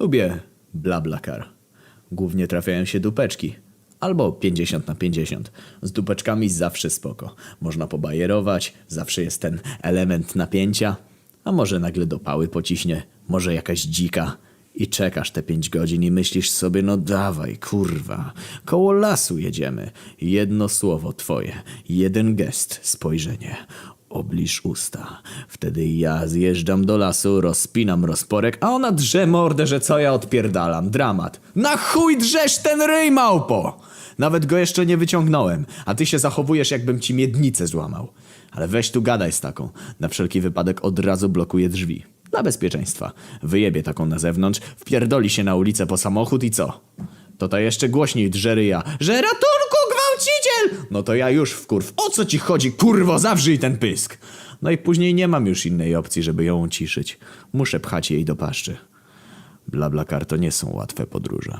Lubię BlaBlaCar. Głównie trafiają się dupeczki. Albo 50 na 50. Z dupeczkami zawsze spoko. Można pobajerować, zawsze jest ten element napięcia. A może nagle do pały pociśnie, może jakaś dzika. I czekasz te 5 godzin i myślisz sobie, no dawaj, kurwa. Koło lasu jedziemy. Jedno słowo twoje, jeden gest, spojrzenie. Obliż usta. Wtedy ja zjeżdżam do lasu, rozpinam rozporek, a ona drze mordę, że co ja odpierdalam. Dramat. Na chuj drzesz ten ryj, małpo! Nawet go jeszcze nie wyciągnąłem, a ty się zachowujesz, jakbym ci miednicę złamał. Ale weź tu gadaj z taką. Na wszelki wypadek od razu blokuję drzwi. Dla bezpieczeństwa. Wyjebie taką na zewnątrz, wpierdoli się na ulicę po samochód i co? To ta jeszcze głośniej drze ryja, że ratunku, gwałciciel! No to ja już wkurw. O co ci chodzi, kurwo, zawrzyj ten pysk! No i później nie mam już innej opcji, żeby ją uciszyć. Muszę pchać jej do paszczy. Blablacar to nie są łatwe podróże.